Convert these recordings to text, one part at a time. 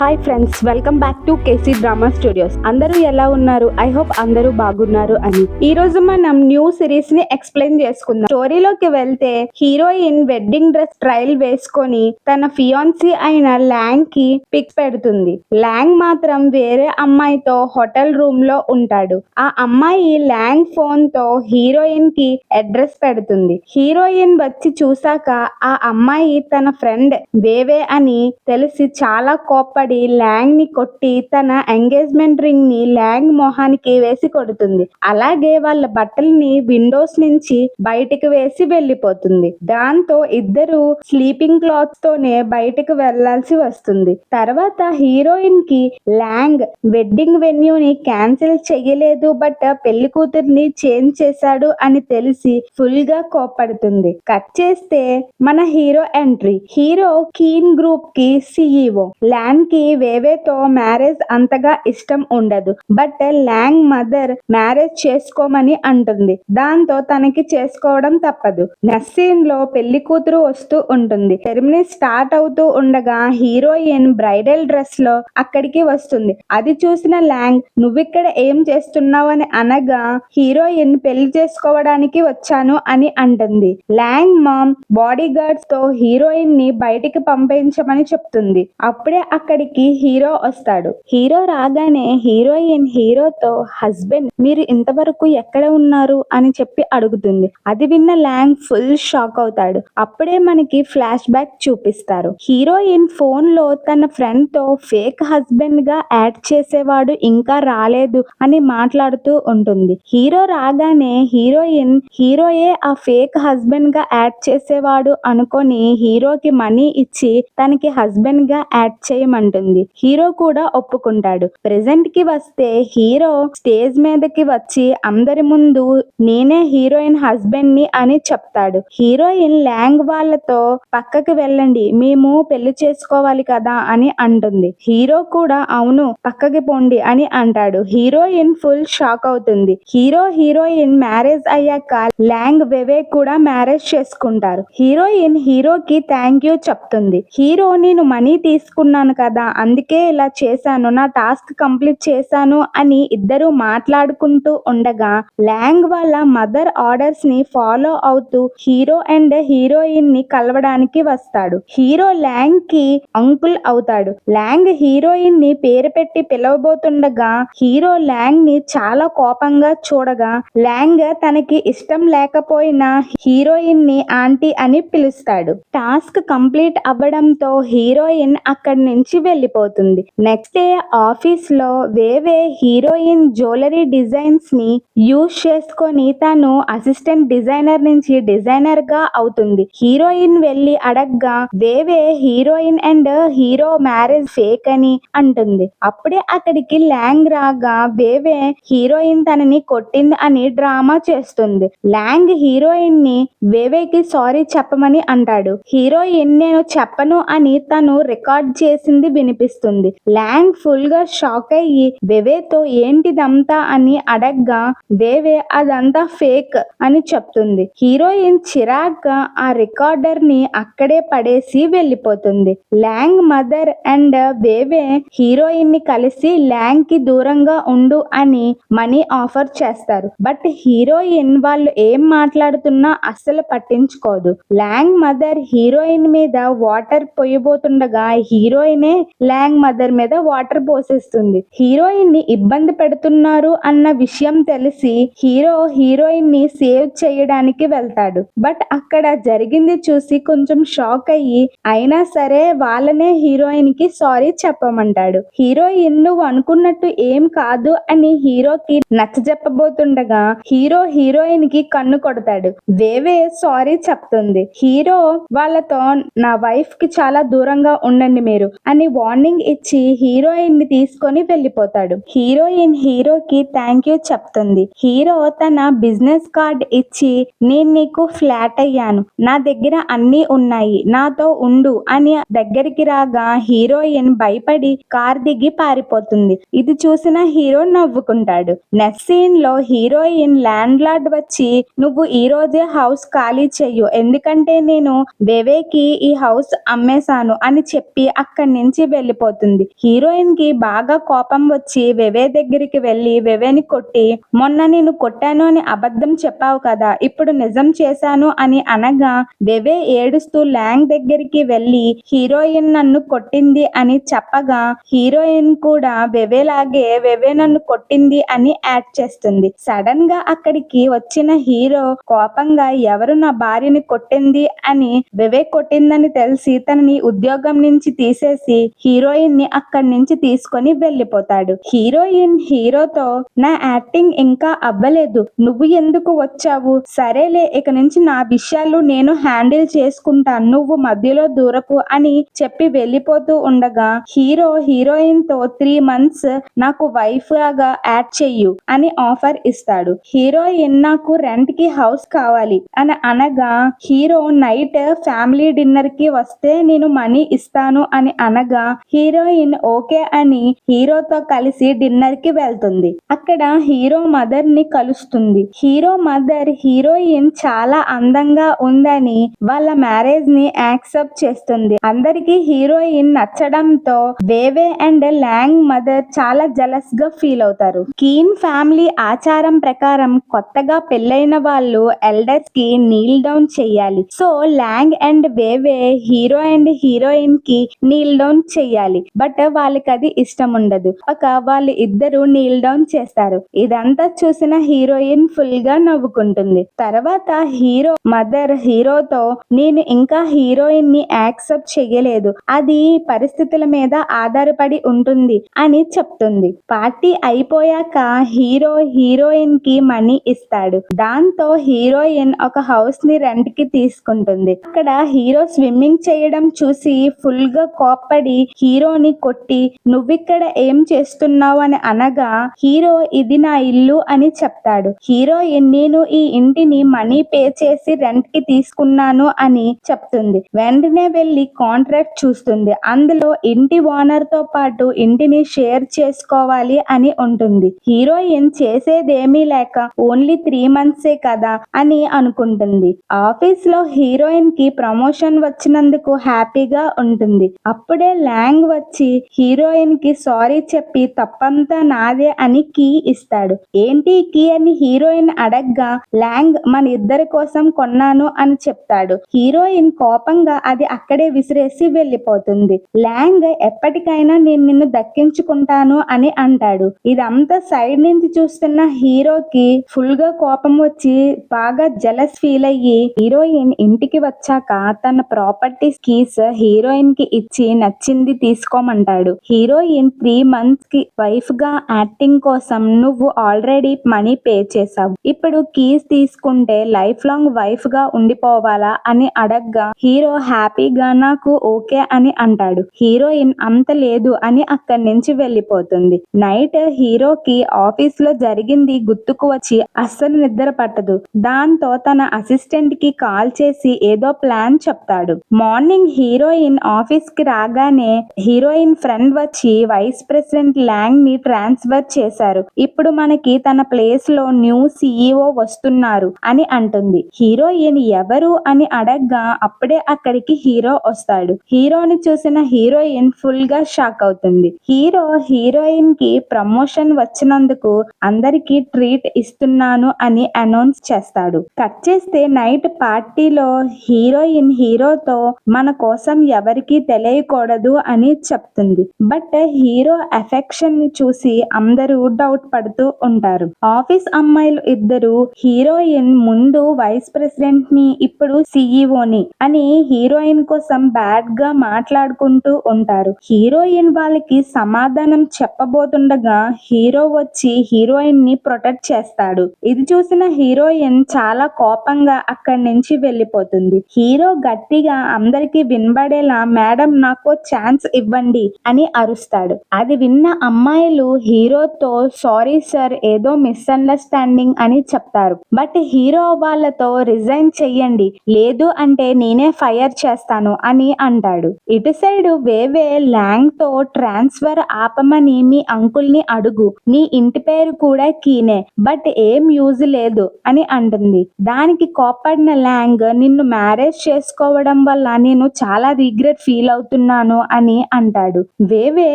Hi friends welcome back to KC drama studios అందరూ ఎలా ఉన్నారు? ఐ హోప్ అందరూ బాగున్నారు అని. ఈ రోజు మనం న్యూ సిరీస్ని ఎక్స్ప్లెయిన్ చేసుకుందాం. స్టోరీలోకి వెళ్తే హీరోయిన్ వెడ్డింగ్ డ్రెస్ ట్రయల్ వేసుకొని తన ఫియాన్సీ అయిన ల్యాంగ్కి పిక్ పెడుతుంది. ల్యాంగ్ మాత్రం వేరే అమ్మాయితో హోటల్ రూమ్లో ఉంటాడు. ఆ అమ్మాయి ల్యాంగ్ ఫోన్తో హీరోయిన్కి అడ్రస్ పెడుతుంది. హీరోయిన్ వచ్చి చూసాక ఆ అమ్మాయి తన ఫ్రెండ్ వేవే అని తెలిసి చాలా కోప్పడి ల్యాంగ్ని కొట్టి తన ఎంగేజ్మెంట్ రింగ్ని ల్యాంగ్ మొహానికి వేసి కొడుతుంది. అలాగే వాళ్ళ బట్టల్ని విండోస్ నుంచి బయటికి వేసి వెళ్ళిపోతుంది. దాంతో ఇద్దరు స్లీపింగ్ క్లాత్స్ తోనే బయటకు వెళ్ళాల్సి వస్తుంది. తర్వాత హీరోయిన్కి ల్యాంగ్ వెడ్డింగ్ వెన్యూని క్యాన్సిల్ చెయ్యలేదు బట్ పెళ్ళి కూతుర్ని చేంజ్ చేశాడు అని తెలిసి ఫుల్గా కోపడుతుంది కట్ చేస్తే మన హీరో ఎంట్రీ. హీరో కీన్ గ్రూప్కి సిఇఓ ల్యాంగ్కి వేవేతో మ్యారేజ్ అంతగా ఇష్టం ఉండదు. బట్ ల్యాంగ్ మదర్ మ్యారేజ్ చేసుకోమని అంటుంది. దాంతో తనకి చేసుకోవడం తప్పదు. నస్సీన్లో పెళ్ళి కూతురు వస్తూ ఉంటుంది. సెరమనీ స్టార్ట్ అవుతూ ఉండగా హీరోయిన్ బ్రైడల్ డ్రెస్లో అక్కడికి వస్తుంది. అది చూసిన ల్యాంగ్ నువ్విక్కడ ఏం చేస్తున్నావు అని అనగా హీరోయిన్ పెళ్ళి చేసుకోవడానికి వచ్చాను అని అంటుంది. ల్యాంగ్ మామ్ బాడీ గార్డ్స్తో హీరోయిన్ని బయటికి పంపించమని చెప్తుంది. అప్పుడే అక్కడికి హీరో వస్తాడు. హీరో రాగానే హీరోయిన్ హీరోతో హస్బెండ్ మీరు ఇంతవరకు ఎక్కడ ఉన్నారు? అని చెప్పి అడుగుతుంది. అది విన్న ల్యాంగ్ ఫుల్ షాక్ అవుతాడు. అప్పుడే మనకి ఫ్లాష్ బ్యాక్ చూపిస్తారు. హీరోయిన్ ఫోన్లో తన ఫ్రెండ్తో ఫేక్ హస్బెండ్గా యాడ్ చేసేవాడు ఇంకా రాలేదు అని మాట్లాడుతూ ఉంటుంది. హీరో రాగానే హీరోయిన్ హీరోయే ఆ ఫేక్ హస్బెండ్గా యాడ్ చేసేవాడు అనుకొని హీరోకి మనీ ఇచ్చి తనకి హస్బెండ్గా యాడ్ చేయమంటుంది. హీరో కూడా ఒప్పుకుంటాడు. ప్రెసెంట్కి వస్తే హీరో స్టేజ్ మీదకి వచ్చి అందరి ముందు నేనే హీరోయిన్ హస్బెండ్ని అని చెప్తాడు. హీరోయిన్ ల్యాంగ్ వాళ్ళతో పక్కకి వెళ్ళండి మేము పెళ్ళి చేసుకోవాలి కదా అని అంటుంది. హీరో కూడా అవును పక్కకి పోండి అని అంటాడు. హీరోయిన్ ఫుల్ షాక్ అవుతుంది. హీరో హీరోయిన్ మ్యారేజ్ అయ్యాక ల్యాంగ్ వెవే కూడా మ్యారేజ్ చేసుకుంటారు. హీరోయిన్ హీరోకి థ్యాంక్ యూ చెప్తుంది. హీరో నేను మనీ తీసుకున్నాను కదా అందుకే ఇలా చేశాను నా టాస్క్ కంప్లీట్ చేశాను అని ఇద్దరు మాట్లాడుకుంటూ ఉండగా ల్యాంగ్ వాళ్ళ మదర్ ఆర్డర్స్ని ఫాలో అవుతూ హీరో అండ్ హీరోయిన్ని కలవడానికి వస్తాడు. హీరో ల్యాంగ్కి అంకుల్ అవుతాడు. ల్యాంగ్ హీరోయిన్ని పేరు పెట్టి పిలవబోతుండగా హీరో ల్యాంగ్ని చాలా కోపంగా చూడగా ల్యాంగ్ తనకి ఇష్టం లేకపోయినా హీరోయిన్ని ఆంటీ అని పిలుస్తాడు. టాస్క్ కంప్లీట్ అవ్వడంతో హీరోయిన్ అక్కడి నుంచి వెళ్ళిపోతుంది. నెక్స్ట్ డే ఆఫీస్లో వేవే హీరోయిన్ జ్యువెలరీ డిజైన్స్ని యూజ్ చేసుకొని తను అసిస్టెంట్ డిజైనర్ నుంచి డిజైనర్గా అవుతుంది. హీరోయిన్ వెళ్ళి అడగ్గా Weiwei heroine and hero marriage fake అని అంటుంది. అప్పుడే అక్కడికి ల్యాంగ్ రాగా వేవే హీరోయిన్ తనని కొట్టింది అని డ్రామా చేస్తుంది. ల్యాంగ్ హీరోయిన్ని వేవేకి సారీ చెప్పమని అంటాడు. హీరోయిన్ నేను చెప్పను అని తను రికార్డ్ చేసింది వినిపిస్తుంది. ల్యాంగ్ ఫుల్గా షాక్ అయ్యి వేవేతో ఏంటిదంతా అని అడగ్గా వేవే అదంతా ఫేక్ అని చెప్తుంది. హీరోయిన్ చిరాగ్గా ఆ రికార్డర్ని అక్కడే పడేసి వెళ్ళిపోతుంది. ల్యాంగ్ మదర్ అండ్ వేవే హీరోయిన్ని కలిసి ల్యాంగ్కి దూరంగా ఉండు అని మనీ ఆఫర్ చేస్తారు. బట్ హీరోయిన్ వాళ్ళు ఏం మాట్లాడుతున్నా అస్సలు పట్టించుకోదు. ల్యాంగ్ మదర్ హీరోయిన్ మీద వాటర్ పోయబోతుండగా హీరోయినే ల్యాంగ్ మదర్ మీద వాటర్ పోసేస్తుంది. హీరోయిన్ని ఇబ్బంది పెడుతున్నారు అన్న విషయం తెలిసి హీరో హీరోయిన్ని సేవ్ చేయడానికి వెళ్తాడు. బట్ అక్కడ జరిగింది చూసి కొంచెం షాక్ అయ్యి అయినా సరే వాళ్ళనే హీరోయిన్కి సారీ చెప్పమంటాడు. హీరోయిన్ నువ్వు అనుకున్నట్టు ఏం కాదు అని హీరోకి నచ్చ చెప్పబోతుండగా హీరో హీరోయిన్కి కన్ను కొడతాడు. వేవే సారీ చెప్తుంది. హీరో వాళ్ళతో నా వైఫ్కి చాలా దూరంగా ఉండండి మీరు అని బాండింగ్ ఇచ్చి హీరోయిన్ని తీసుకొని వెళ్ళిపోతాడు. హీరోయిన్ హీరోకి థ్యాంక్ యూ చెప్తుంది. హీరో తన బిజినెస్ కార్డ్ ఇచ్చి నేను నీకు ఫ్లాట్ అయ్యాను. నా దగ్గర అన్ని ఉన్నాయి. నాతో ఉండు అని దగ్గరికి రాగా హీరోయిన్ భయపడి కార్ దిగి పారిపోతుంది. ఇది చూసిన హీరో నవ్వుకుంటాడు. నెక్స్ట్ సీన్లో హీరోయిన్ ల్యాండ్ లార్డ్ వచ్చి నువ్వు ఈ రోజే హౌస్ ఖాళీ చెయ్యు. ఎందుకంటే నేను వేవేకి ఈ హౌస్ అమ్మేశాను అని చెప్పి అక్కడి నుంచి వెళ్ళిపోతుంది. హీరోయిన్కి బాగా కోపం వచ్చి వెవే దగ్గరికి వెళ్ళి వెవేని కొట్టి మొన్న నేను కొట్టాను అని అబద్ధం చెప్పావు కదా ఇప్పుడు నిజం చేశాను అని అనగా వెవే ఏడుస్తూ ల్యాంగ్ దగ్గరికి వెళ్ళి హీరోయిన్ నన్ను కొట్టింది అని చెప్పగా హీరోయిన్ కూడా వెవేలాగే వెవే నన్ను కొట్టింది అని యాడ్ చేస్తుంది. సడన్గా అక్కడికి వచ్చిన హీరో కోపంగా ఎవరు నా భార్యని కొట్టింది అని వెవే కొట్టిందని తెలిసి తనని ఉద్యోగం నుంచి తీసేసి హీరోయిన్ని అక్కడి నుంచి తీసుకొని వెళ్ళిపోతాడు. హీరోయిన్ హీరోతో నా యాక్టింగ్ ఇంకా అవ్వలేదు. నువ్వు ఎందుకు వచ్చావు? సరేలే ఇక నుంచి నా విషయాలు నేను హ్యాండిల్ చేసుకుంటాను. నువ్వు మధ్యలో దూరపు అని చెప్పి వెళ్ళిపోతూ ఉండగా హీరో హీరోయిన్తో త్రీ మంత్స్ నాకు వైఫ్ లాగా యాడ్ చెయ్యు అని ఆఫర్ ఇస్తాడు. హీరోయిన్ నాకు రెంట్కి హౌస్ కావాలి అని అనగా హీరో నైట్ ఫ్యామిలీ డిన్నర్కి వస్తే నేను మనీ ఇస్తాను అని అనగా హీరోయిన్ ఓకే అని హీరోతో కలిసి డిన్నర్కి వెళ్తుంది. అక్కడ హీరో మదర్ని కలుస్తుంది. హీరో మదర్ హీరోయిన్ చాలా అందంగా ఉందని వాళ్ళ మ్యారేజ్ని యాక్సెప్ట్ చేస్తుంది. అందరికి హీరోయిన్ నచ్చడంతో వేవే అండ్ ల్యాంగ్ మదర్ చాలా జలస్గా ఫీల్ అవుతారు. కీన్ ఫ్యామిలీ ఆచారం ప్రకారం కొత్తగా పెళ్ళైన వాళ్ళు ఎల్డర్స్కి నీల్ డౌన్ చేయాలి. So Lang and Weiwei hero and హీరోయిన్కి నీల్ డౌన్ చెయ్యాలి. బట్ వాళ్ళకి అది ఇష్టం ఉండదు ఒక వాళ్ళు ఇద్దరు నీల్ డౌన్ చేస్తారు. ఇదంతా చూసిన హీరోయిన్ ఫుల్గా నవ్వుకుంటుంది. తర్వాత హీరో మదర్ హీరోతో నేను ఇంకా హీరోయిన్ని యాక్సెప్ట్ చెయ్యలేదు. అది పరిస్థితుల మీద ఆధారపడి ఉంటుంది అని చెప్తుంది. పార్టీ అయిపోయాక హీరో హీరోయిన్కి మనీ ఇస్తాడు. దాంతో హీరోయిన్ ఒక హౌస్ని రెంట్కి తీసుకుంటుంది. అక్కడ హీరో స్విమ్మింగ్ చేయడం చూసి ఫుల్గా కోప్పడి హీరోని కొట్టి నువ్విక్కడ ఏం చేస్తున్నావు అని అనగా హీరో ఇది నా ఇల్లు అని చెప్తాడు. హీరోయిన్ నేను ఈ ఇంటిని మనీ పే చేసి రెంట్కి తీసుకున్నాను అని చెప్తుంది. వెంటనే వెళ్ళి కాంట్రాక్ట్ చూస్తుంది. అందులో ఇంటి ఓనర్తో పాటు ఇంటిని షేర్ చేసుకోవాలి అని ఉంటుంది. హీరోయిన్ చేసేదేమీ లేక ఓన్లీ త్రీ మంత్సే కదా అని అనుకుంటుంది. ఆఫీస్లో హీరోయిన్కి ప్రమోషన్ వచ్చినందుకు హ్యాపీగా ఉంటుంది. అప్పుడే ల్యాంగ్ వచ్చి హీరోయిన్కి సారీ చెప్పి తప్పంతా నాదే అని కీ ఇస్తాడు. ఏంటి కీ అని హీరోయిన్ అడగ్గా ల్యాంగ్ మన ఇద్దరి కోసం కొన్నాను అని చెప్తాడు. హీరోయిన్ కోపంగా అది అక్కడే విసిరేసి వెళ్ళిపోతుంది. ల్యాంగ్ ఎప్పటికైనా నేను నిన్ను దక్కించుకుంటాను అని అంటాడు. ఇదంతా సైడ్ నుంచి చూస్తున్న హీరోకి ఫుల్గా కోపం వచ్చి బాగా జలస్ ఫీల్ అయ్యి హీరోయిన్ ఇంటికి వచ్చాక తన ప్రాపర్టీస్ కీస్ హీరోయిన్కి ఇచ్చి నచ్చింది తీసుకోమంటాడు. హీరోయిన్ త్రీ మంత్స్కి వైఫ్గా యాక్టింగ్ కోసం నువ్వు ఆల్రెడీ మనీ పే చేసావు ఇప్పుడు కీస్ తీసుకుంటే లైఫ్ లాంగ్ వైఫ్గా ఉండిపోవాలా అని అడగ్గా హీరో హ్యాపీగా నాకు ఓకే అని అంటాడు. హీరోయిన్ అంత లేదు అని అక్కడి నుంచి వెళ్ళిపోతుంది. నైట్ హీరోకి ఆఫీస్లో జరిగింది గుర్తుకు వచ్చి అస్సలు నిద్ర పట్టదు. దాంతో తన అసిస్టెంట్కి కాల్ చేసి ఏదో ప్లాన్ చెప్తాడు. మార్నింగ్ హీరోయిన్ ఆఫీస్కి రాగానే హీరోయిన్ ఫ్రెండ్ వచ్చి వైస్ ప్రెసిడెంట్ ల్యాంగ్ని ట్రాన్స్ఫర్ చేశారు. ఇప్పుడు మనకి తన ప్లేస్లో న్యూ సిఇఓ వస్తున్నారు అని అంటుంది. హీరోయిన్ ఎవరు అని అడగ్గా అప్పుడే అక్కడికి హీరో వస్తాడు. హీరోని చూసిన హీరోయిన్ ఫుల్గా షాక్ అవుతుంది. హీరో హీరోయిన్కి ప్రమోషన్ వచ్చినందుకు అందరికి ట్రీట్ ఇస్తున్నాను అని అనౌన్స్ చేస్తాడు. కట్ చేస్తే నైట్ పార్టీలో హీరోయిన్ హీరోతో మన కోసం ఎవరికి తెలియకూడదు అని చెప్తుంది. బట్ హీరో ఎఫెక్షన్ని చూసి అందరూ డౌట్ పడుతూ ఉంటారు. ఆఫీస్ అమ్మాయిలు ఇద్దరు హీరోయిన్ ముందు వైస్ ప్రెసిడెంట్ని ఇప్పుడు సిఇఓని అని హీరోయిన్ కోసం బ్యాడ్గా మాట్లాడుకుంటూ ఉంటారు. హీరోయిన్ వాళ్ళకి సమాధానం చెప్పబోతుండగా హీరో వచ్చి హీరోయిన్ని ప్రొటెక్ట్ చేస్తాడు. ఇది చూసిన హీరోయిన్ చాలా కోపంగా అక్కడి నుంచి వెళ్ళిపోతుంది. హీరో గట్టిగా అందరికి వినబడేలా మేడం నాకు ఛాన్స్ ఇవ్వండి అని అరుస్తాడు. అది విన్న అమ్మాయిలు హీరోతో సారీ సార్ ఏదో మిస్అండర్స్టాండింగ్ అని చెప్తారు. బట్ హీరో వాళ్ళతో రిజైన్ చెయ్యండి. లేదు అంటే నేనే ఫైర్ చేస్తాను అని అంటాడు. ఇటు సైడ్ వేవే ల్యాంగ్తో ట్రాన్స్ఫర్ ఆపమని మీ అంకుల్ని అడుగు. నీ ఇంటి పేరు కూడా కీనే. బట్ ఏం యూజ్ లేదు అని అంటుంది. దానికి కోపడిన ల్యాంగ్ నిన్ను మ్యారేజ్ చేసుకోవడం వల్ల నేను చాలా రిగ్రెట్ ఫీల్ అవుతున్నాను అని అని అంటాడు. వేవే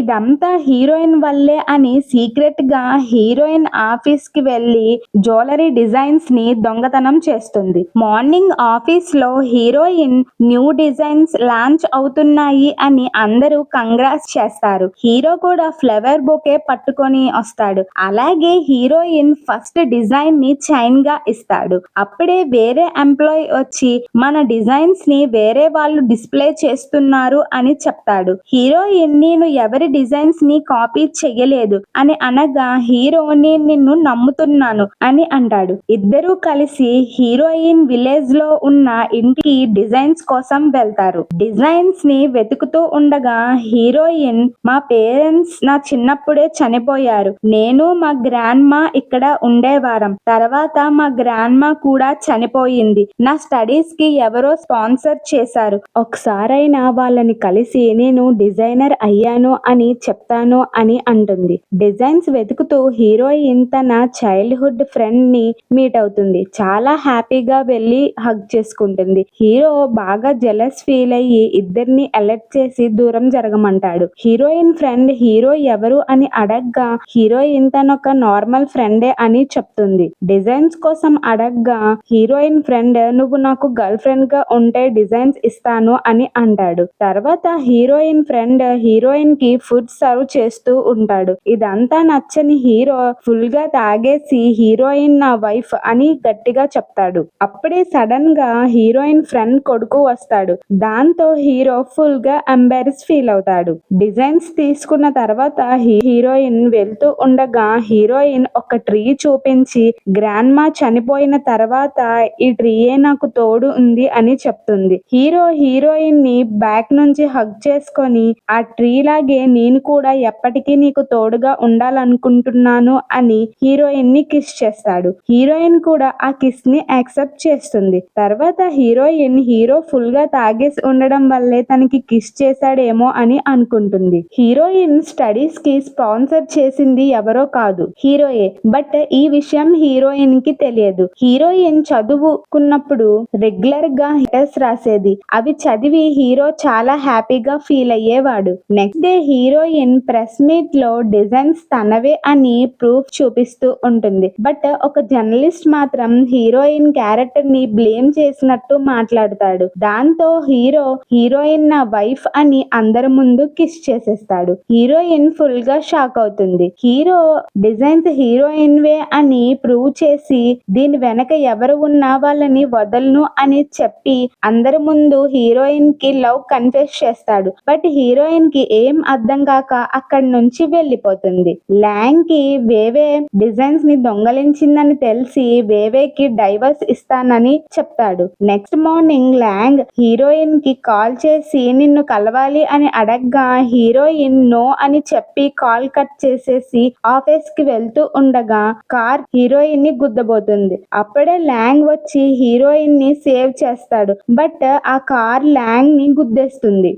ఇదంతా హీరోయిన్ వల్లే అని సీక్రెట్గా హీరోయిన్ ఆఫీస్కి వెళ్ళి జ్యువెలరీ డిజైన్స్ని దొంగతనం చేస్తుంది. మార్నింగ్ ఆఫీస్లో హీరోయిన్ న్యూ డిజైన్స్ లాంచ్ అవుతున్నాయి అని అందరూ కంగ్రాస్ చేస్తారు. హీరో కూడా ఫ్లవర్ బొకే పట్టుకొని వస్తాడు. అలాగే హీరోయిన్ ఫస్ట్ డిజైన్ని చైన్గా ఇస్తాడు. అప్పుడే వేరే ఎంప్లాయ్ వచ్చి మన డిజైన్స్ని వేరే వాళ్ళు డిస్ప్లే చేస్తున్నారు అని చెప్తారు అంటాడు హీరోయిన్ నేను ఎవరి డిజైన్స్ని కాపీ చెయ్యలేదు అని అనగా హీరో నేను నిన్ను నమ్ముతున్నాను అని అంటాడు. ఇద్దరూ కలిసి హీరోయిన్ విలేజ్లో ఉన్న ఇంటికి డిజైన్స్ కోసం వెళ్తారు. డిజైన్స్ని వెతుకుతూ ఉండగా హీరోయిన్ మా పేరెంట్స్ నా చిన్నప్పుడే చనిపోయారు. నేను మా గ్రాండ్ మా ఇక్కడ ఉండేవారం. తర్వాత మా గ్రాండ్ మా కూడా చనిపోయింది. నా స్టడీస్కి ఎవరో స్పాన్సర్ చేశారు. ఒకసారైనా వాళ్ళని కలిసి నేను డిజైనర్ అయ్యాను అని చెప్తాను అని అంటుంది. డిజైన్స్ వెతుకుతూ హీరోయిన్ తన చైల్డ్హుడ్ ఫ్రెండ్ని మీట్ అవుతుంది. చాలా హ్యాపీగా వెళ్ళి హగ్ చేసుకుంటుంది. హీరో బాగా జెలస్ ఫీల్ అయ్యి ఇద్దరిని అలర్ట్ చేసి దూరం జరగమంటాడు. హీరోయిన్ ఫ్రెండ్ హీరో ఎవరు అని అడగ్గా హీరోయిన్ తనొక నార్మల్ ఫ్రెండే అని చెప్తుంది. డిజైన్స్ కోసం అడగ్గా హీరోయిన్ ఫ్రెండ్ నువ్వు నాకు గర్ల్ ఫ్రెండ్గా ఉంటే డిజైన్స్ ఇస్తాను అని అంటాడు. తర్వాత హీరో హీరోయిన్ ఫ్రెండ్ హీరోయిన్కి ఫుడ్ సర్వ్ చేస్తూ ఉంటాడు. ఇదంతా నచ్చని హీరో ఫుల్గా తాగేసి హీరోయిన్ నా వైఫ్ అని గట్టిగా చెప్తాడు. అప్పుడే సడన్గా హీరోయిన్ ఫ్రెండ్ కొడుకు వస్తాడు. దాంతో హీరో ఫుల్గా ఎంబారెస్ ఫీల్ అవుతాడు. డిజైన్స్ తీసుకున్న తర్వాత హీరోయిన్ వెళ్తూ ఉండగా హీరోయిన్ ఒక ట్రీ చూపించి గ్రాండ్ మా చనిపోయిన తర్వాత ఈ ట్రీయే నాకు తోడు ఉంది అని చెప్తుంది. హీరో హీరోయిన్ని బ్యాక్ నుంచి హగ్ వేసుకొని ఆ ట్రీ లాగే నేను కూడా ఎప్పటికీ నీకు తోడుగా ఉండాలనుకుంటున్నాను అని హీరోయిన్ని కిస్ చేస్తాడు. హీరోయిన్ కూడా ఆ కిస్ని యాక్సెప్ట్ చేస్తుంది. తర్వాత హీరోయిన్ హీరో ఫుల్గా తాగేసి ఉండడం వల్లే తనకి కిస్ చేశాడేమో అని అనుకుంటుంది. హీరోయిన్ స్టడీస్కి స్పాన్సర్ చేసింది ఎవరో కాదు. హీరోయే. బట్ ఈ విషయం హీరోయిన్కి తెలియదు. హీరోయిన్ చదువుకున్నప్పుడు రెగ్యులర్గా లెటర్స్ రాసేది. అవి చదివి హీరో చాలా హ్యాపీగా ఫీల్ అయ్యేవాడు నెక్స్ట్ డే హీరోయిన్ ప్రెస్ మీట్లో డిజైన్స్ తనవే అని ప్రూఫ్ చూపిస్తూ ఉంటుంది. బట్ ఒక జర్నలిస్ట్ మాత్రం హీరోయిన్ క్యారెక్టర్ని బ్లేమ్ చేసినట్టు మాట్లాడతాడు. దాంతో హీరో హీరోయిన్ నా వైఫ్ అని అందరి ముందు కిస్ చేసేస్తాడు. హీరోయిన్ ఫుల్గా షాక్ అవుతుంది. హీరో డిజైన్స్ హీరోయిన్ వే అని ప్రూవ్ చేసి దీని వెనక ఎవరు ఉన్నా వాళ్ళని వదలను అని చెప్పి అందరి ముందు హీరోయిన్కి లవ్ కన్ఫెస్ చేస్తాడు. బట్ హీరోయిన్కి ఏం అర్థం కాక అక్కడి నుంచి వెళ్ళిపోతుంది. ల్యాంగ్కి వేవే డిజైన్స్ని దొంగలించిందని తెలిసి వేవేకి డైవర్స్ ఇస్తానని చెప్తాడు. నెక్స్ట్ మార్నింగ్ ల్యాంగ్ హీరోయిన్కి కాల్ చేసి నిన్ను కలవాలి అని అడగ్గా హీరోయిన్ నో అని చెప్పి కాల్ కట్ చేసేసి ఆఫీస్కి వెళ్తూ ఉండగా కార్ హీరోయిన్ని గుద్దబోతుంది. అప్పుడే ల్యాంగ్ వచ్చి హీరోయిన్ని సేవ్ చేస్తాడు. బట్ ఆ కార్ ల్యాంగ్ని గుద్దేస్తుంది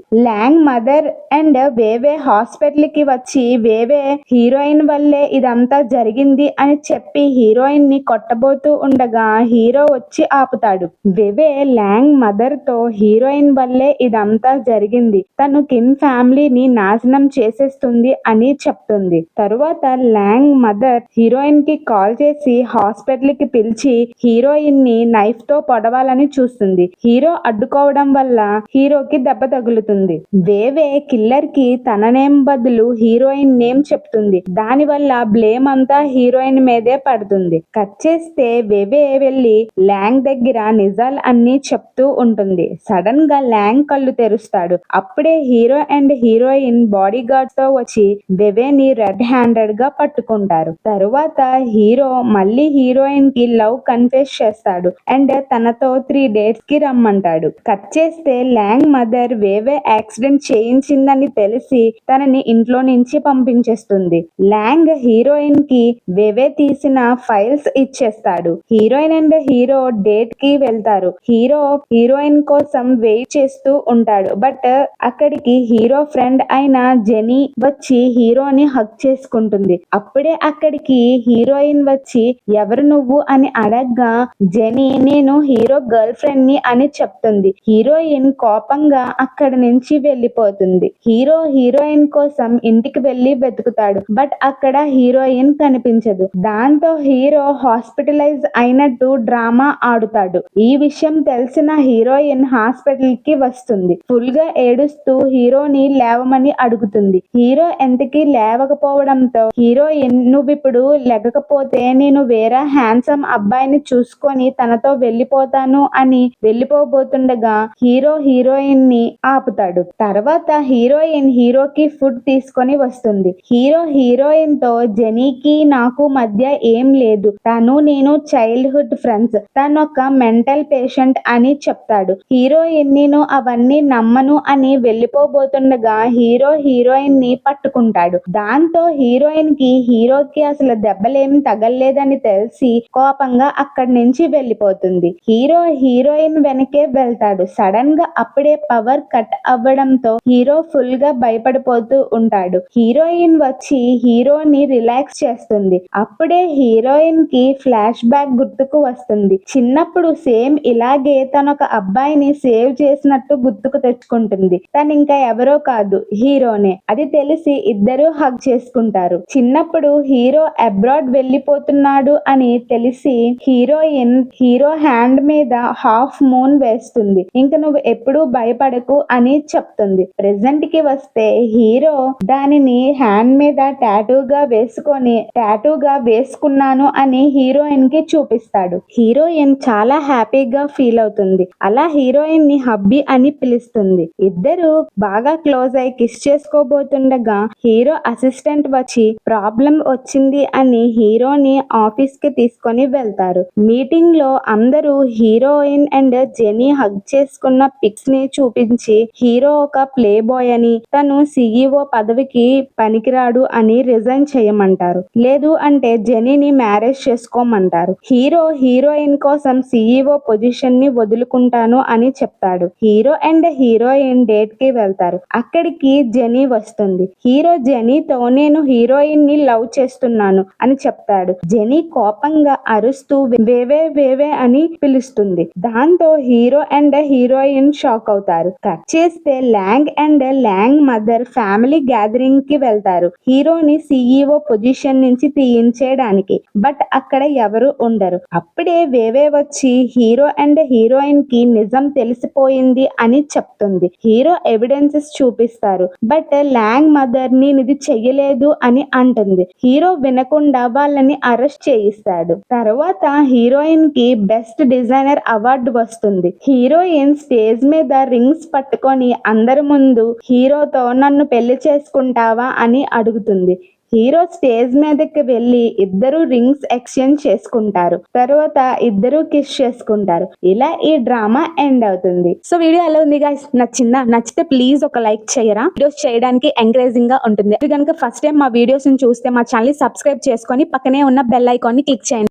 లాంగ్ మదర్ అండ్ వేవే హాస్పిటల్కి వచ్చి వేవే హీరోయిన్ వల్లే ఇదంతా జరిగింది అని చెప్పి హీరోయిన్ని కొట్టబోతూ ఉండగా హీరో వచ్చి ఆపుతాడు. వేవే ల్యాంగ్ మదర్తో హీరోయిన్ వల్లే ఇదంతా జరిగింది. తను కిమ్ ఫ్యామిలీని నాశనం చేసేస్తుంది అని చెప్తుంది. తరువాత ల్యాంగ్ మదర్ హీరోయిన్కి కాల్ చేసి హాస్పిటల్కి పిలిచి హీరోయిన్ని నైఫ్తో పొడవాలని చూస్తుంది. హీరో అడ్డుకోవడం వల్ల హీరోకి దెబ్బ తగులుతుంది. వేవే కిల్లర్కి తన నేమ్ బదులు హీరోయిన్ నేమ్ చెప్తుంది. దాని వల్ల బ్లేమ్ అంతా హీరోయిన్ మీదే పడుతుంది. కట్ చేస్తే వేవే వెళ్ళి ల్యాంగ్ దగ్గర నిజాలు అన్ని చెప్తూ ఉంటుంది. సడన్గా ల్యాంగ్ కళ్ళు తెరుస్తాడు. అప్పుడే హీరో అండ్ హీరోయిన్ బాడీ గార్డ్తో వచ్చి వెవేని రెడ్ హ్యాండెడ్గా పట్టుకుంటారు. తరువాత హీరో మళ్ళీ హీరోయిన్కి లవ్ కన్ఫెస్ చేస్తాడు అండ్ తనతో త్రీ డేట్స్కి రమ్మంటాడు. కట్ చేస్తే ల్యాంగ్ మదర్ వేవే యాక్సిడెంట్ చేయించిందని తెలిసి తనని ఇంట్లో నుంచి పంపించేస్తుంది. లాంగ్ హీరోయిన్కి వేవే తీసిన ఫైల్స్ ఇచ్చేస్తాడు. హీరోయిన్ అండ్ హీరో డేట్కి వెళ్తారు. హీరో హీరోయిన్ కోసం వెయిట్ చేస్తూ ఉంటాడు. బట్ అక్కడికి హీరో ఫ్రెండ్ అయిన జెనీ వచ్చి హీరోని హక్ చేసుకుంటుంది. అప్పుడే అక్కడికి హీరోయిన్ వచ్చి ఎవరు నువ్వు? అని అడగ్గా జెనీ నేను హీరో గర్ల్ ఫ్రెండ్ని అని చెప్తుంది. హీరోయిన్ కోపంగా అక్కడి నుంచి వెళ్ళి వెళ్ళిపోతుంది. హీరో హీరోయిన్ కోసం ఇంటికి వెళ్ళి వెతుకుతాడు. బట్ అక్కడ హీరోయిన్ కనిపించదు. దాంతో హీరో హాస్పిటలైజ్ అయినట్టు డ్రామా ఆడుతాడు. ఈ విషయం తెలిసిన హీరోయిన్ హాస్పిటల్కి వస్తుంది. ఫుల్గా ఏడుస్తూ హీరోని లేవమని అడుగుతుంది. హీరో ఎంతకీ లేవకపోవడంతో హీరోయిన్ నువ్విప్పుడు లెగకపోతే నేను వేరే హ్యాండ్సమ్ అబ్బాయిని చూసుకొని తనతో వెళ్ళిపోతాను అని వెళ్ళిపోబోతుండగా హీరో హీరోయిన్ని ఆపుతాడు. తర్వాత హీరోయిన్ హీరోకి ఫుడ్ తీసుకొని వస్తుంది. హీరో హీరోయిన్తో జెనీకి నాకు మధ్య ఏం లేదు. తను నేను చైల్డ్హుడ్ ఫ్రెండ్స్. తను ఒక మెంటల్ పేషెంట్ అని చెప్తాడు. హీరోయిన్ నేను అవన్నీ నమ్మను అని వెళ్ళిపోబోతుండగా హీరో హీరోయిన్ని పట్టుకుంటాడు. దాంతో హీరోయిన్కి హీరోకి అసలు దెబ్బలేమి తగలలేదని తెలిసి కోపంగా అక్కడి నుంచి వెళ్ళిపోతుంది. హీరో హీరోయిన్ వెనకే వెళ్తాడు. సడన్గా అప్పుడే పవర్ కట్ అవ్వడం అవ్వడంతో హీరో ఫుల్గా భయపడిపోతూ ఉంటాడు. హీరోయిన్ వచ్చి హీరోని రిలాక్స్ చేస్తుంది. అప్పుడే హీరోయిన్కి ఫ్లాష్ బ్యాక్ గుర్తుకు వస్తుంది. చిన్నప్పుడు సేమ్ ఇలాగే తన ఒక అబ్బాయిని సేవ్ చేసినట్టు గుర్తుకు తెచ్చుకుంటుంది. తను ఇంకా ఎవరో కాదు హీరోనే. అది తెలిసి ఇద్దరు హగ్ చేసుకుంటారు. చిన్నప్పుడు హీరో అబ్రాడ్ వెళ్ళిపోతున్నాడు అని తెలిసి హీరోయిన్ హీరో హ్యాండ్ మీద హాఫ్ మూన్ వేస్తుంది. ఇంకా నువ్వు ఎప్పుడూ భయపడకు అని చెప్తుంది ప్రెసెంట్కి వస్తే హీరో దానిని హ్యాండ్ మీద టాటూగా వేసుకొని టాటూగా వేసుకున్నాను అని హీరోయిన్కి చూపిస్తాడు. హీరోయిన్ చాలా హ్యాపీగా ఫీల్ అవుతుంది. అలా హీరోయిన్ని హబ్బీ అని పిలుస్తుంది. ఇద్దరు బాగా క్లోజ్ అయి కిస్ చేసుకోబోతుండగా హీరో అసిస్టెంట్ వచ్చి ప్రాబ్లం వచ్చింది అని హీరోని ఆఫీస్కి తీసుకొని వెళ్తారు. మీటింగ్లో అందరూ హీరోయిన్ అండ్ జెనీ హగ్ చేసుకున్న పిక్స్ని చూపించి హీరో ఒక ప్లే బాయ్ అని. తను సిఇఓ పదవికి పనికిరాడు అని రిజైన్ చేయమంటారు. లేదు అంటే జెనీని మ్యారేజ్ చేసుకోమంటారు. హీరో హీరోయిన్ కోసం సిఇఓ పొజిషన్ని వదులుకుంటాను అని చెప్తాడు. హీరో అండ్ హీరోయిన్ డేట్కి వెళ్తారు. అక్కడికి జెనీ వస్తుంది. హీరో జెనీతో నేను హీరోయిన్ని లవ్ చేస్తున్నాను అని చెప్తాడు. జెనీ కోపంగా అరుస్తూ వేవే వేవే అని పిలుస్తుంది. దాంతో హీరో అండ్ హీరోయిన్ షాక్ అవుతారు. కట్ చేస్తే Lang and Lang mother family గ్యాదరింగ్కి వెళ్తారు. హీరోని సిఇఓ పొజిషన్ నుంచి తీయించేయడానికి. బట్ అక్కడ ఎవరు ఉండరు. అప్పుడే వేవే వచ్చి హీరో అండ్ హీరోయిన్కి నిజం తెలిసిపోయింది అని చెప్తుంది. హీరో ఎవిడెన్సెస్ చూపిస్తారు. బట్ ల్యాంగ్ మదర్ని ఇది చెయ్యలేదు అని అంటుంది. హీరో వినకుండా వాళ్ళని అరెస్ట్ చేయిస్తాడు. తర్వాత హీరోయిన్కి బెస్ట్ డిజైనర్ అవార్డు వస్తుంది. హీరోయిన్ స్టేజ్ మీద రింగ్స్ పట్టుకొని అందరి ముందు హీరోతో నన్ను పెళ్ళి చేసుకుంటావా అని అడుగుతుంది. హీరో స్టేజ్ మీదకి వెళ్ళి ఇద్దరు రింగ్స్ ఎక్స్చేంజ్ చేసుకుంటారు. తర్వాత ఇద్దరు కిస్ చేసుకుంటారు. ఇలా ఈ డ్రామా ఎండ్ అవుతుంది. సో వీడియో ఎలా ఉంది గాయస్ నచ్చిందా? నచ్చితే ప్లీజ్ ఒక లైక్ చేయరా? వీడియోస్ చేయడానికి ఎంకరేజింగ్గా ఉంటుంది. కనుక ఫస్ట్ టైం మా వీడియోస్ చూస్తే మా ఛానల్ సబ్స్క్రైబ్ చేసుకొని పక్కనే ఉన్న బెల్ ఐకాన్ని క్లిక్ చేయండి.